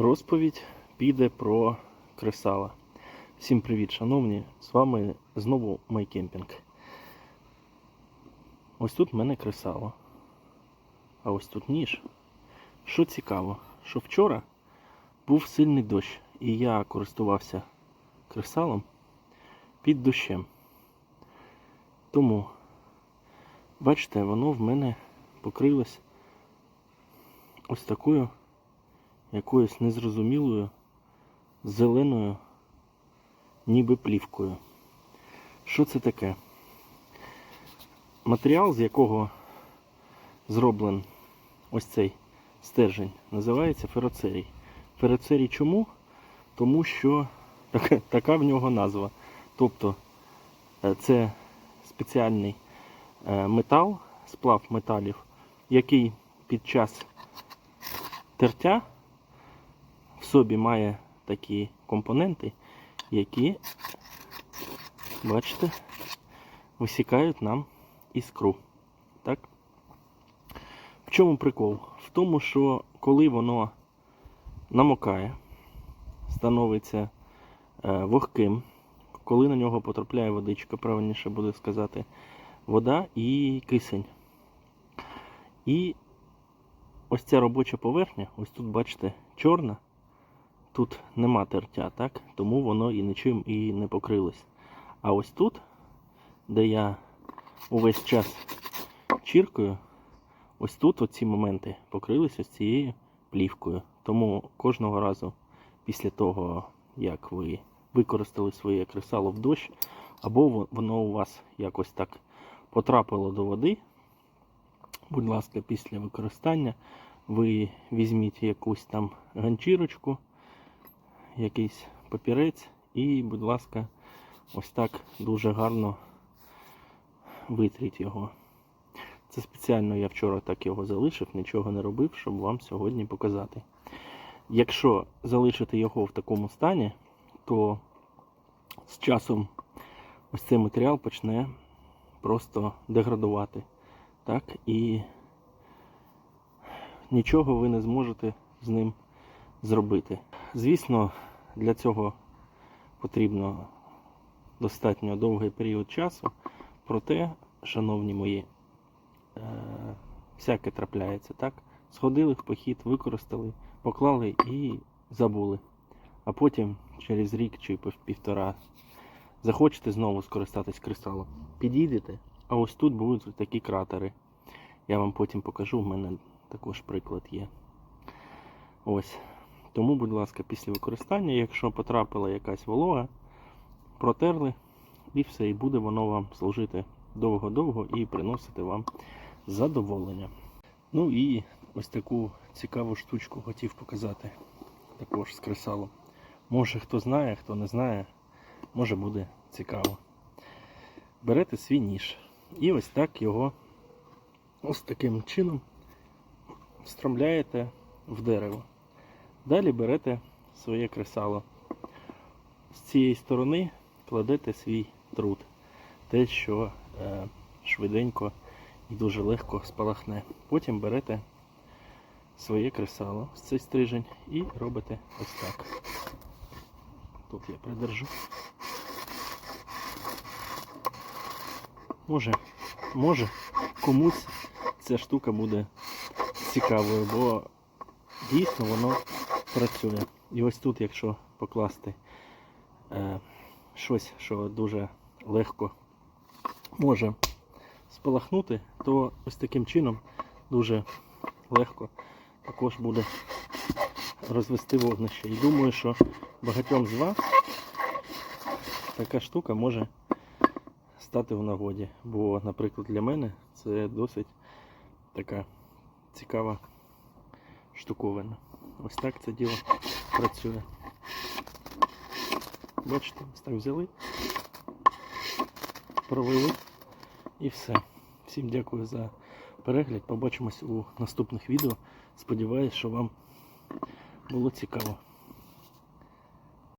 Розповідь піде про кресала. Всім привіт, шановні! З вами знову Майкемпінг. Ось тут в мене кресало. А ось тут ніж. Що цікаво, що вчора був сильний дощ, і я користувався кресалом під дощем. Тому, бачите, воно в мене покрилось ось такою якоюсь незрозумілою зеленою ніби плівкою. Що це таке? Матеріал, з якого зроблений ось цей стержень, називається фероцерій. Фероцерій чому? Тому що така в нього назва. Тобто е, це спеціальний е, метал, сплав металів, який під час тертя в собі має такі компоненти, які, бачите, висікають нам іскру. Так? В чому прикол? В тому, що коли воно намокає, становиться е, вогким, коли на нього потрапляє водичка, правильніше буде сказати, вода і кисень. І ось ця робоча поверхня, ось тут, бачите, чорна, тут нема тертя, так? Тому воно і нічим і не покрилось. А ось тут, де я увесь час чіркою, ось тут оці моменти покрились ось цією плівкою. Тому кожного разу після того, як ви використали своє кресало в дощ, або воно у вас якось так потрапило до води, будь ласка, після використання ви візьміть якусь там ганчірочку, якийсь папірець і, будь ласка, ось так дуже гарно витріть його. Це спеціально я вчора так його залишив, нічого не робив, щоб вам сьогодні показати. Якщо залишити його в такому стані, то з часом ось цей матеріал почне просто деградувати. Так, і нічого ви не зможете з ним зробити. Звісно, для цього потрібно достатньо довгий період часу. Проте, шановні мої, е, всяке трапляється, так? Сходили в похід, використали, поклали і забули. А потім через рік чи півтора захочете знову скористатись кристалом. Підійдете, а ось тут будуть такі кратери. Я вам потім покажу, в мене також приклад є. Ось. Тому, будь ласка, після використання, якщо потрапила якась волога, протерли і все, і буде воно вам служити довго-довго і приносити вам задоволення. Ну і ось таку цікаву штучку хотів показати також з кресалом. Може хто знає, хто не знає, може буде цікаво. Берете свій ніж і ось так його ось таким чином встромляєте в дерево. Далі берете своє кресало. З цієї сторони кладете свій труд. Те, що е, швиденько і дуже легко спалахне. Потім берете своє кресало, ось цей стрижень, і робите ось так. Тут я придержу. Може, може комусь ця штука буде цікавою, бо дійсно воно працює. І ось тут, якщо покласти е, щось, що дуже легко може спалахнути, то ось таким чином дуже легко також буде розвести вогнище. І думаю, що багатьом з вас така штука може стати в нагоді. Бо, наприклад, для мене це досить така цікава штуковина. Ось так це діло працює. Бачите, ось так взяли, провели і все. Всім дякую за перегляд. Побачимось у наступних відео. Сподіваюсь, що вам було цікаво.